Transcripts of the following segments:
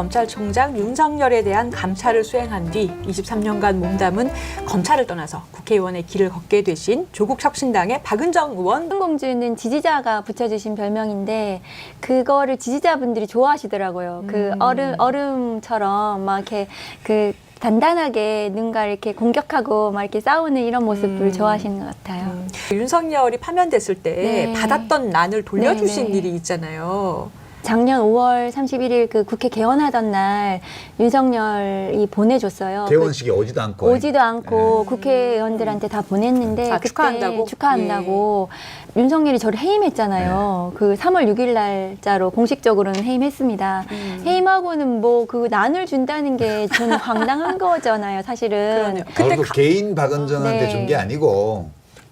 검찰총장 윤석열에 대한 감찰을 수행한 뒤 23년간 몸담은 검찰을 떠나서 국회의원의 길을 걷게 되신 조국 혁신당의 박은정 의원 공주는 지지자가 붙여주신 별명인데 그거를 지지자분들이 좋아하시더라고요. 그 음. 얼음 얼음처럼 막 이렇게 그 단단하게 누군가 이렇게 공격하고 막 이렇게 싸우는 이런 모습을 음. 좋아하시는 것 같아요. 음, 윤석열이 파면됐을 때 네. 받았던 난을 돌려주신 네, 네. 일이 있잖아요. 작년 5월 31일 그 국회 개원하던 날 윤석열이 보내줬어요. 그 개원식에 오지도 않고 오지도 않고 국회의원들한테 다 보냈는데 아, 그때 축하한다고? 축하한다고 윤석열이 저를 해임했잖아요. 그 3월 6일 날짜로 공식적으로는 해임했습니다. 음. 해임하고는 뭐 그 난을 준다는 게 저는 황당한 거잖아요, 사실은. 그러네요. 그때 그때 도 개인 박은정한테 네. 준 게 아니고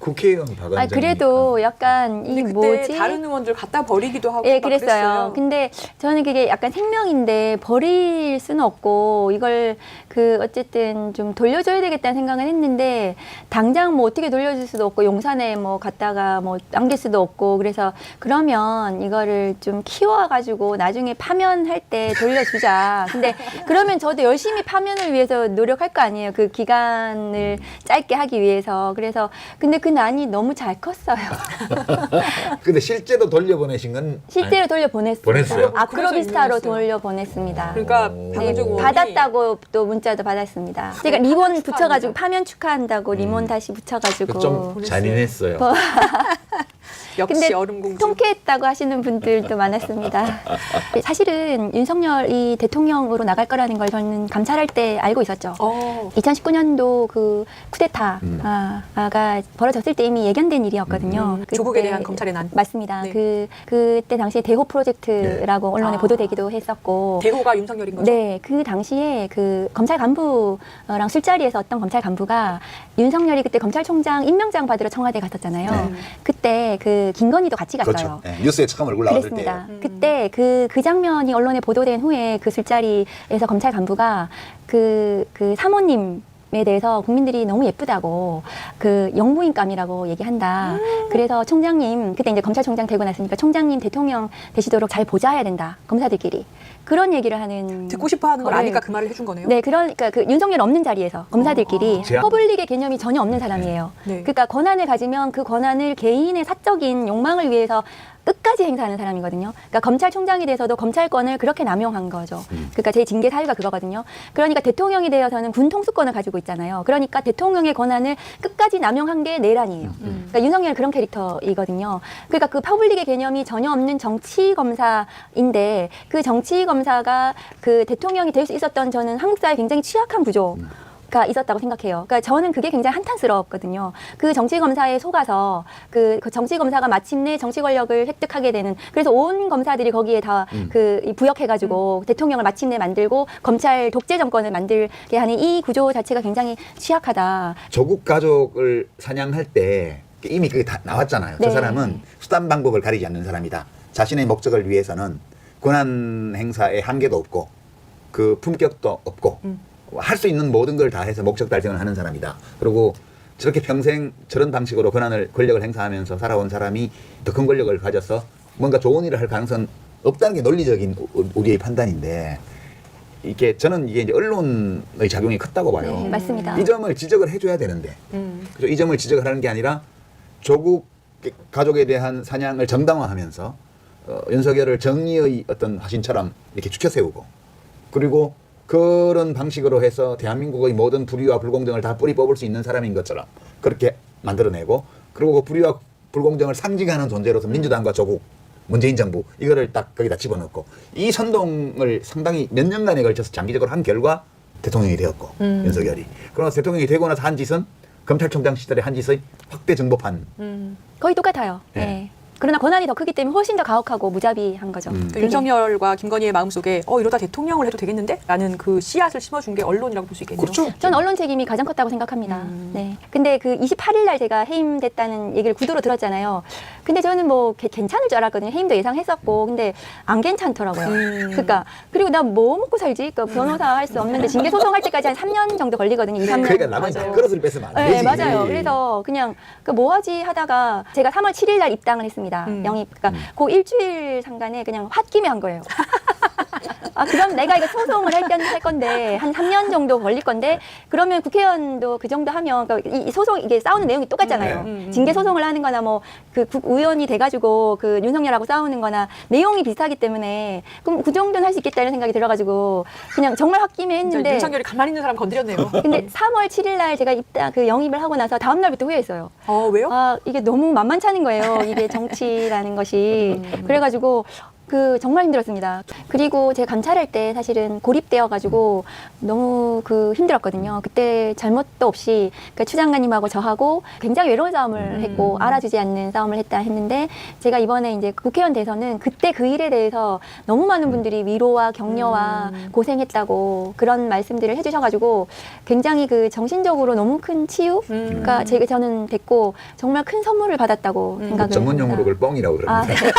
국회의원 박은정. 아 그래도 약간 이 근데 그때 뭐지? 다른 의원들 갖다 버리기도 하고 예, 막 그랬어요. 그랬어요. 근데 저는 그게 약간 생명인데 버릴 수는 없고 이걸 그 어쨌든 좀 돌려줘야 되겠다는 생각을 했는데 당장 뭐 어떻게 돌려줄 수도 없고 용산에 뭐 갔다가 뭐 남길 수도 없고 그래서 그러면 이거를 좀 키워가지고 나중에 파면할 때 돌려주자. 근데 그러면 저도 열심히 파면을 위해서 노력할 거 아니에요. 그 기간을 짧게 하기 위해서. 그래서 근데 그 난이 너무 잘 컸어요. 근데 실제로 돌려보내신 건 실제로 돌려보냈습니다. 보냈어요? 아크로비스타로 그래서 유명했어요. 돌려보냈습니다. 그러니까 네, 의원이 받았다고 또 문자도 받았습니다. 제가 리본 붙여가지고. 파면 축하한다고 리본 음. 다시 붙여가지고 좀 잔인했어요. 뭐, 역시 근데 얼음공주. 통쾌했다고 하시는 분들도 많았습니다. 사실은 윤석열이 대통령으로 나갈 거라는 걸 저는 감찰할 때 알고 있었죠. 어. 2019년도 그 쿠데타가 음. 벌어졌을 때 이미 예견된 일이었거든요. 음, 조국에 그때- 대한 검찰의 난. 맞습니다. 네. 그 그때 당시에 대호 프로젝트라고 언론에 아. 보도되기도 했었고 대호가 윤석열인 거죠. 네, 그 당시에 그 검찰 간부랑 술자리에서 어떤 검찰 간부가 윤석열이 그때 검찰총장 임명장 받으러 청와대 갔었잖아요. 네. 그때 그 김건희도 같이 갔어요. 그렇죠. 네, 뉴스에 처음 얼굴 나왔을 때. 그랬습니다. 음. 그때 그, 그 장면이 언론에 보도된 후에 그 술자리에서 검찰 간부가 그, 그 사모님 에 대해서 국민들이 너무 예쁘다고 그 영부인감이라고 얘기한다. 음. 그래서 총장님 그때 이제 검찰총장 되고 났으니까 총장님 대통령 되시도록 잘 보좌해야 된다. 검사들끼리 그런 얘기를 하는 듣고 싶어 하는 걸 거를 아니까 그 말을 해준 거네요. 네, 그러니까 그 윤석열 없는 자리에서 검사들끼리 어. 제안. 퍼블릭의 개념이 전혀 없는 사람이에요. 네. 그러니까 권한을 가지면 그 권한을 개인의 사적인 욕망을 위해서 끝까지 행사하는 사람이거든요. 그러니까 검찰총장이 돼서도 검찰권을 그렇게 남용한 거죠. 음. 그러니까 제 징계 사유가 그거거든요. 그러니까 대통령이 되어서는 군 통수권을 가지고 있잖아요. 그러니까 대통령의 권한을 끝까지 남용한 게 내란이에요. 음. 그러니까 윤석열 그런 캐릭터이거든요. 그러니까 그 퍼블릭의 개념이 전혀 없는 정치 검사인데 그 정치 검사가 그 대통령이 될 수 있었던 저는 한국 사회 굉장히 취약한 구조. 가 있었다고 생각해요. 그러니까 저는 그게 굉장히 한탄스러웠거든요. 그 정치 검사에 속아서 그, 그 정치 검사가 마침내 정치 권력을 획득하게 되는 그래서 온 검사들이 거기에 다 음. 그 부역해가지고 대통령을 마침내 만들고 검찰 독재 정권을 만들게 하는 이 구조 자체가 굉장히 취약하다. 조국 가족을 사냥할 때 이미 그게 다 나왔잖아요. 저 네. 사람은 수단 방법을 가리지 않는 사람이다. 자신의 목적을 위해서는 권한 행사에 한계도 없고 그 품격도 없고 음. 할 수 있는 모든 걸 다 해서 목적 달성을 하는 사람이다. 그리고 저렇게 평생 저런 방식으로 권한을 권력을 행사하면서 살아온 사람이 더 큰 권력을 가져서 뭔가 좋은 일을 할 가능성 없다는 게 논리적인 우- 우리의 판단인데 이게 저는 이게 이제 언론의 작용이 컸다고 봐요. 네, 맞습니다. 이 점을 지적을 해줘야 되는데 음. 그래서 이 점을 지적을 하는 게 아니라 조국 가족에 대한 사냥을 정당화하면서 어, 윤석열을 정의의 어떤 화신처럼 이렇게 추켜 세우고 그리고 그런 방식으로 해서 대한민국의 모든 불의와 불공정을 다 뿌리 뽑을 수 있는 사람인 것처럼 그렇게 만들어내고 그리고 그 불의와 불공정을 상징하는 존재로서 민주당과 조국 문재인 정부 이거를 딱 거기다 집어넣고 이 선동을 상당히 몇 년간에 걸쳐서 장기적으로 한 결과 대통령이 되었고 음. 윤석열이 그러나 대통령이 되고 나서 한 짓은 검찰총장 시절에 한 짓의 확대 정보판 음. 거의 똑같아요. 네. 네. 그러나 권한이 더 크기 때문에 훨씬 더 가혹하고 무자비한 거죠. 음. 그 윤석열과 김건희의 마음속에 어 이러다 대통령을 해도 되겠는데? 라는 그 씨앗을 심어준 게 언론이라고 볼 수 있겠네요. 그렇죠. 전 언론 책임이 가장 컸다고 생각합니다. 음. 네. 근데 그 28일 날 제가 해임됐다는 얘기를 구두로 들었잖아요. 근데 저는 뭐 개- 괜찮을 줄 알았거든요. 해임도 예상했었고. 근데 안 괜찮더라고요. 음. 그러니까 그리고 나 뭐 먹고 살지? 그 변호사 할 수 없는데 징계 소송할 때까지 한 3년 정도 걸리거든요. 2, 3년. 그러니까 남의 맞아요. 밥그릇을 뺏으면 안 네, 되지. 맞아요. 그래서 그냥 그 뭐 하지 하다가 제가 3월 7일 날 입당을 했습니다. 음. 영입. 그러니까 그 일주일 상간에 그냥 홧김에 한 거예요. 아, 그럼 내가 이거 소송을 할, 건- 할 건데, 한 3년 정도 걸릴 건데, 그러면 국회의원도 그 정도 하면, 그러니까 이, 이 소송, 이게 싸우는 내용이 똑같잖아요. 음, 음, 음. 징계 소송을 하는 거나 뭐, 그 국의원이 돼 가지고 그 윤석열하고 싸우는 거나 내용이 비슷하기 때문에, 그럼 그 정도는 할 수 있겠다는 생각이 들어 가지고, 그냥 정말 홧김에 했는데, 윤석열이 가만히 있는 사람 건드렸네요. 근데 3월 7일 날 제가 입당, 그 영입을 하고 나서 다음 날부터 후회했어요. 어 왜요? 아, 이게 너무 만만찮은 거예요. 이게 정치라는 것이. 그래 가지고, 그, 정말 힘들었습니다. 그리고 제가 감찰할 때 사실은 고립되어 가지고 너무 그 힘들었거든요. 그때 잘못도 없이, 그 추장관님하고 저하고 굉장히 외로운 싸움을 했고, 알아주지 않는 싸움을 했다 했는데, 제가 이번에 이제 국회의원 돼서는 그때 그 일에 대해서 너무 많은 분들이 위로와 격려와 고생했다고 그런 말씀들을 해주셔가지고, 굉장히 그 정신적으로 너무 큰 치유? 음. 제가 저는 됐고 정말 큰 선물을 받았다고 음. 생각을 전문 용어로 합니다. 그걸 뻥이라고 아, 그러는데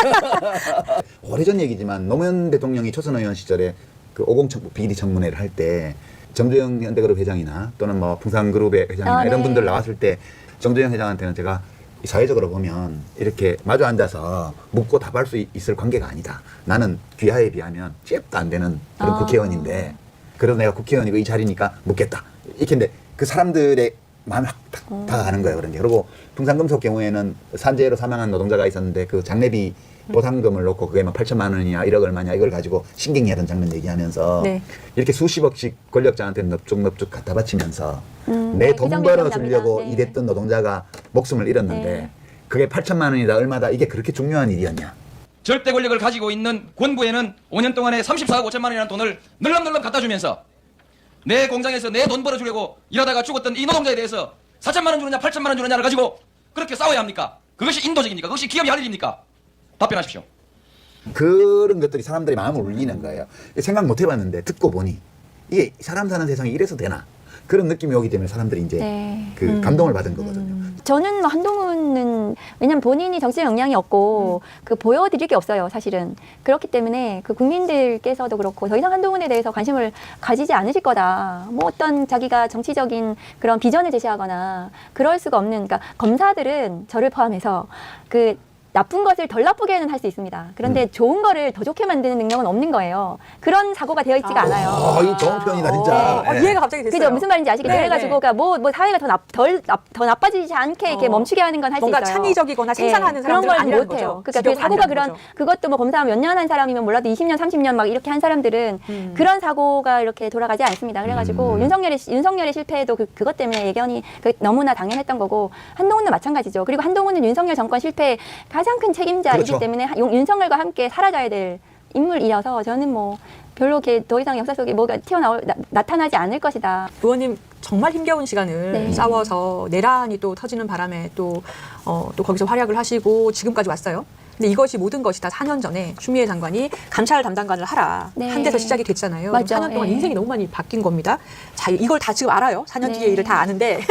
오래전 얘기지만 노무현 대통령이 초선 의원 시절에 그50 비리 청문회를 할 때 정주영 현대그룹 회장이나 또는 뭐 풍산그룹의 회장이나 아, 이런 네. 분들 나왔을 때 정주영 회장한테는 제가 사회적으로 보면 이렇게 마주 앉아서 묻고 답할 수 있- 있을 관계가 아니다. 나는 귀하에 비하면 잽도 안 되는 그런 아. 국회의원인데 그래도 내가 국회의원이고 이 자리니까 묻겠다. 이렇게 근데 그 사람들의 마음이 확 다- 음. 다가가는 거예요. 그런 게. 그리고 풍산금속 경우에는 산재로 사망한 노동자가 있었는데 그 장례비 보상금을 놓고 그게 막 8천만 원이냐 1억 얼마냐 이걸 가지고 신경이하던 장면 얘기하면서 네. 이렇게 수십억씩 권력자한테 넙죽넙죽 갖다 바치면서 음, 내 네, 돈그 벌어 주려고 기억납니다. 네. 일했던 노동자가 목숨을 잃었는데 네. 그게 8천만 원이다 얼마다 이게 그렇게 중요한 일이었냐. 절대 권력을 가지고 있는 권부에는 5년 동안에 34억 5천만 원이라는 돈을 늘렁늘렁 갖다 주면서 내 공장에서 내 돈 벌어주려고 일하다가 죽었던 이 노동자에 대해서 4천만 원 주느냐 8천만 원 주느냐를 가지고 그렇게 싸워야 합니까? 그것이 인도적입니까? 그것이 기업이 할 일입니까? 답변하십시오. 그런 것들이 사람들이 마음을 울리는 거예요. 생각 못 해봤는데 듣고 보니 이게 사람 사는 세상이 이래서 되나 그런 느낌이 오기 때문에 사람들이 이제 네. 그 감동을 받은 거거든요. 저는 뭐 한동훈은 왜냐면 본인이 정치적 역량이 없고 그 보여드릴 게 없어요 사실은 그렇기 때문에 그 국민들께서도 그렇고 더 이상 한동훈에 대해서 관심을 가지지 않으실 거다 뭐 어떤 자기가 정치적인 그런 비전을 제시하거나 그럴 수가 없는 그러니까 검사들은 저를 포함해서 그 나쁜 것을 덜 나쁘게는 할 수 있습니다. 그런데 좋은 거를 더 좋게 만드는 능력은 없는 거예요. 그런 사고가 되어 있지가 않아요. 어, 이 좋은 표현이다 진짜. 어, 예. 이해가 갑자기 됐어요. 그죠 무슨 말인지 아시겠죠? 네, 그래가지고 네. 그러니까 뭐, 뭐 사회가 더, 나, 덜, 나, 더 나빠지지 않게 이렇게 어. 멈추게 하는 건 할 수 있어요. 뭔가 창의적이거나 생산하는 그런 사람들은 걸 아니라는 못해요. 거죠. 그러니까 그 사고가 아니라는 그런 거죠. 그것도 뭐 검사 몇년 한 사람이면 몰라도 20년, 30년 막 이렇게 한 사람들은 음. 그런 사고가 이렇게 돌아가지 않습니다. 그래가지고 음. 윤석열의 윤석열의 실패도 그, 그것 때문에 예견이 그 너무나 당연했던 거고 한동훈도 마찬가지죠. 그리고 한동훈은 윤석열 정권 실패 가장 큰 책임자이기 그렇죠. 때문에 하- 윤- 윤석열과 함께 살아가야 될 인물이어서 저는 뭐 별로 이렇게 더 이상 역사 속에 뭐가 튀어나올 나, 나타나지 않을 것이다. 의원님 정말 힘겨운 시간을 네. 싸워서 내란이 또 터지는 바람에 또, 어, 또 거기서 활약을 하시고 지금까지 왔어요. 근데 이것이 모든 것이 다 4년 전에 추미애 장관이 감찰 담당관을 하라 네. 한 데서 시작이 됐잖아요. 맞죠. 4년 동안 예. 인생이 너무 많이 바뀐 겁니다. 자 이걸 다 지금 알아요. 4년 네. 뒤에 일을 다 아는데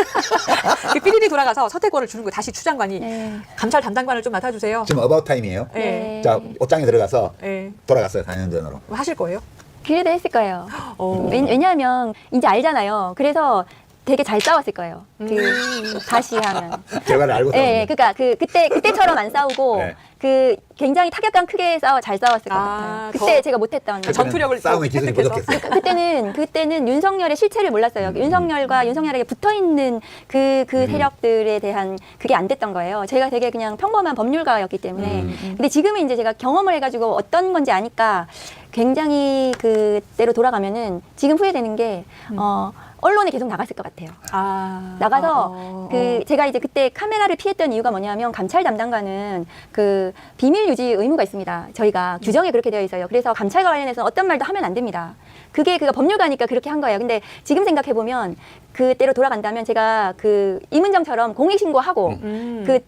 삐리리 돌아가서 서태권을 주는 거 다시 추장관이 네. 감찰 담당관을 좀 맡아주세요. 지금 어바웃 타임이에요. 네. 네. 자 옷장에 들어가서 네. 돌아갔어요 4년 전으로. 하실 거예요? 기회도 했을 거예요. 어. 왜, 왜냐하면 이제 알잖아요. 그래서 되게 잘 싸웠을 거예요. 그 음. 다시 하면. 결과를 알고 예, 예, 싸우는 그러니까 그 그때 그때처럼 안 싸우고 네. 그 굉장히 타격감 크게 싸워 잘 싸웠을 것 아, 같아요. 그때 더- 제가 못했던. 그 전투력을 더 싸움의 기술이 획득해서. 부족했어요. 그- 그때는 그때는 윤석열의 실체를 몰랐어요. 윤석열과 윤석열에게 붙어 있는 그그 음. 세력들에 대한 그게 안 됐던 거예요. 제가 되게 그냥 평범한 법률가였기 때문에. 음. 근데 지금은 이제 제가 경험을 해가지고 어떤 건지 아니까 굉장히 그때로 돌아가면은 지금 후회되는 게 어. 언론에 계속 나갔을 것 같아요. 아, 나가서 어, 그 제가 이제 그때 카메라를 피했던 이유가 뭐냐면 감찰 담당관은 그 비밀 유지 의무가 있습니다. 저희가 규정에 그렇게 되어 있어요. 그래서 감찰과 관련해서 어떤 말도 하면 안 됩니다. 그게 그가 법률가니까 그렇게 한 거예요. 근데 지금 생각해 보면 그때로 돌아간다면 제가 그 이문정처럼 공익 신고하고 음. 그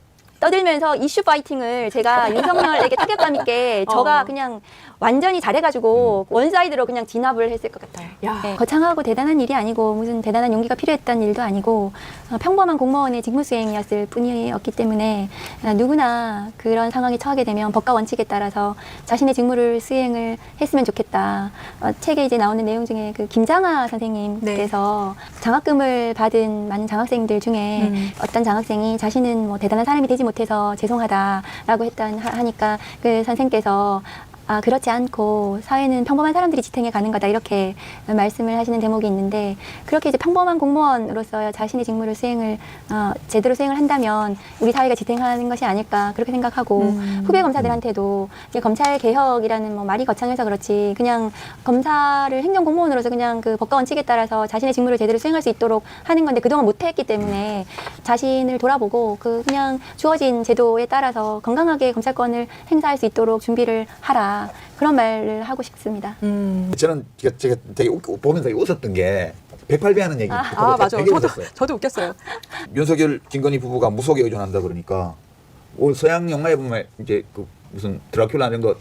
떠들면서 이슈 파이팅을 제가 윤석열에게 타격감 있게 저가 어. 그냥 완전히 잘해가지고 원사이드로 그냥 진압을 했을 것 같아요. 야. 네, 거창하고 대단한 일이 아니고 무슨 대단한 용기가 필요했던 일도 아니고 어, 평범한 공무원의 직무 수행이었을 뿐이었기 때문에 어, 누구나 그런 상황에 처하게 되면 법과 원칙에 따라서 자신의 직무를 수행을 했으면 좋겠다. 어, 책에 이제 나오는 내용 중에 그 김장하 선생님께서 장학금을 받은 많은 장학생들 중에 음. 어떤 장학생이 자신은 뭐 대단한 사람이 되지 못해서 죄송하다라고 했던 하- 하니까 그 선생께서 아, 그렇지 않고 사회는 평범한 사람들이 지탱해 가는 거다 이렇게 말씀을 하시는 대목이 있는데 그렇게 이제 평범한 공무원으로서 자신의 직무를 수행을 어, 제대로 수행을 한다면 우리 사회가 지탱하는 것이 아닐까 그렇게 생각하고 음. 후배 검사들한테도 이제 검찰 개혁이라는 뭐 말이 거창해서 그렇지 그냥 검사를 행정 공무원으로서 그냥 그 법과 원칙에 따라서 자신의 직무를 제대로 수행할 수 있도록 하는 건데 그동안 못했기 때문에 자신을 돌아보고 그 그냥 주어진 제도에 따라서 건강하게 검찰권을 행사할 수 있도록 준비를 하라 그런 말을 하고 싶습니다. 음. 저는 제가, 제가 되게 웃, 보면서 되게 웃었던 게 108배 하는 얘기 아, 듣고 아 맞아. 되게 저도 웃었어요. 저도 웃겼어요. 윤석열 김건희 부부가 무속에 의존한다 그러니까 오, 서양 영화에 보면 이제 그 무슨 드라큘라 이런 거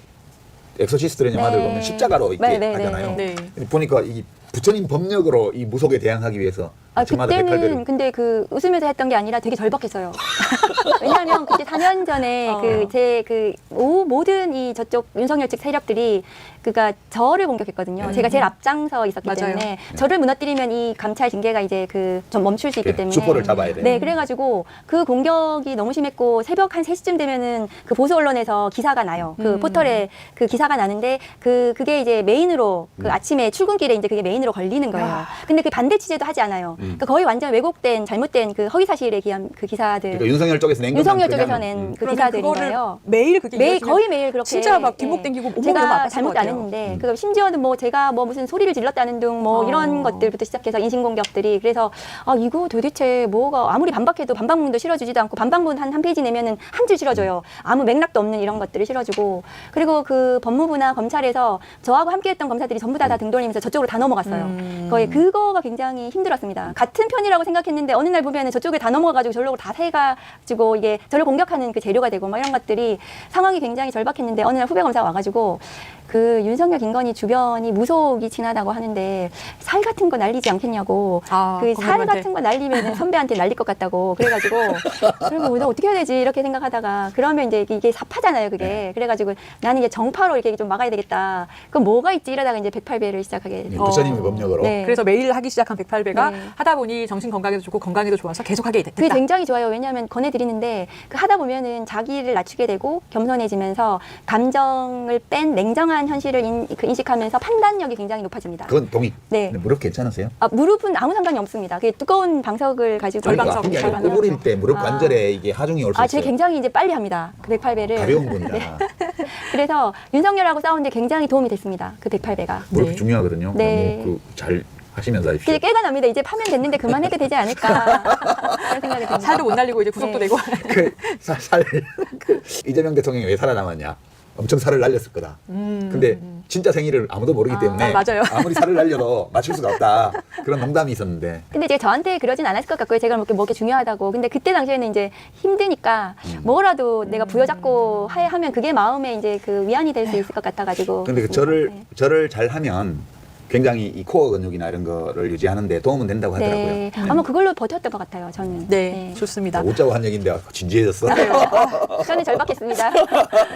엑소시스트 이런 영화들 네. 보면 십자가로 이렇게 네, 네, 네, 하잖아요. 네. 근데 보니까 이 부처님 법력으로 이 무속에 대항하기 위해서 아, 그때는 108배를 근데 그 웃으면서 했던 게 아니라 되게 절박했어요. 왜냐하면 그때 4년 전에 어. 그제그 모든 이 저쪽 윤석열 측 세력들이 그가 저를 공격했거든요. 네. 제가 제일 앞장서 있었기 맞아요. 때문에 저를 무너뜨리면 이 감찰 징계가 이제 그 좀 멈출 수 있기 네, 때문에 주포를 잡아야 돼요. 네, 그래가지고 그 공격이 너무 심했고 새벽 한 3시쯤 되면은 그 보수 언론에서 기사가 나요. 그 음. 포털에 그 기사가 나는데 그 그게 이제 메인으로 그 음. 아침에 출근길에 이제 그게 메인으로 걸리는 거예요. 아. 근데 그 반대 취재도 하지 않아요. 음. 그러니까 거의 완전 왜곡된 잘못된 그 허위 사실에 기한 그 기사들. 그러니까 윤석열 쪽에서 낸 것만 윤석열 그냥, 쪽에서 낸 음. 그 그러면 기사들인 그거를 거예요. 매일 그게 매일 이어지면 거의 매일 그렇게 진짜 막 뒷목 예. 당기고 몸이 너무 제가 아팠을 잘못 것안 같아요. 했는데 음. 그 심지어는 뭐 제가 뭐 무슨 소리를 질렀다는 등뭐 어. 이런 것들부터 시작해서 인신 공격들이 그래서 아 이거 도대체 뭐가 아무리 반박해도 반박문도 실어주지도 않고 반박문 한 한 페이지 내면은 한 줄 실어줘요 아무 맥락도 없는 이런 것들을 실어주고 그리고 그 법무부나 검찰에서 저하고 함께했던 검사들이 전부 다 다 등 돌리면서 저쪽으로 다 넘어갔어요 음. 거의 그거가 굉장히 힘들었습니다 같은 편이라고 생각했는데 어느 날 보면은 저쪽에 다 넘어가가지고 저쪽으로 다 새가지고 이게 저를 공격하는 그 재료가 되고 막 이런 것들이 상황이 굉장히 절박했는데 어느 날 후배 검사가 와가지고 그 윤석열 김건희 주변이 무속이 지나다고 하는데 살 같은 거 날리지 않겠냐고 아, 그살 검사님한테. 같은 거 날리면 선배한테 날릴 것 같다고 그래가지고 그리고 나 어떻게 해야 되지 이렇게 생각하다가 그러면 이제 이게 사파잖아요 그게 네. 그래가지고 나는 이제 정파로 이렇게 좀 막아야 되겠다 그럼 뭐가 있지 이러다가 이제 108배를 시작하게 예, 됐어요. 부처님의 어. 법력으로 네. 그래서 매일 하기 시작한 108배가 네. 하다 보니 정신 건강에도 좋고 건강에도 좋아서 계속 하게 됐다. 그게 굉장히 좋아요. 왜냐하면 권해드리는데 그 하다 보면은 자기를 낮추게 되고 겸손해지면서 감정을 뺀 냉정한 현실을 인, 그 인식하면서 판단력이 굉장히 높아집니다. 그건 동의. 네. 근데 무릎 괜찮으세요? 아, 무릎은 아무 상관이 없습니다. 그게 두꺼운 방석을 가지고 절방석, 그게 아니라 절방석. 구부릴 때 무릎 아. 관절에 이게 하중이 올 수 아, 있어요. 제가 굉장히 이제 빨리 합니다. 그 108배를. 가벼운 분이다. 그래서 윤석열하고 싸우는데 굉장히 도움이 됐습니다. 그 108배가. 무릎이 네. 중요하거든요. 네. 너무 그잘 하시면서 하십시오. 그게 깨가 납니다. 이제 파면 됐는데 그만해도 되지 않을까. 그런 생각이 듭니다. 살도 못 날리고 이제 구속도 네. 되고. 그 살, 살, 그 이재명 대통령이 왜 살아남았냐? 엄청 살을 날렸을 거다. 음. 근데 진짜 생일을 아무도 모르기 때문에 아, 맞아요. 무리 살을 날려도 맞출 수가 없다. 그런 농담이 있었는데 근데 이제 저한테 그러진 않았을 것 같고요. 제가 뭐게 뭐게 중요하다고. 근데 그때 당시에는 이제 힘드니까 음. 뭐라도 내가 부여잡고 하, 하면 그게 마음에 이제 그 위안이 될 수 있을 것 같아가지고. 근데 그 절을 네. 절을 잘 하면 굉장히 이 코어 근육이나 이런 거를 유지하는데 도움은 된다고 하더라고요. 네. 아마 그걸로 버텼던 것 같아요. 저는. 네, 좋습니다. 웃자고 한 얘기인데 진지해졌어. 저는 절박했습니다.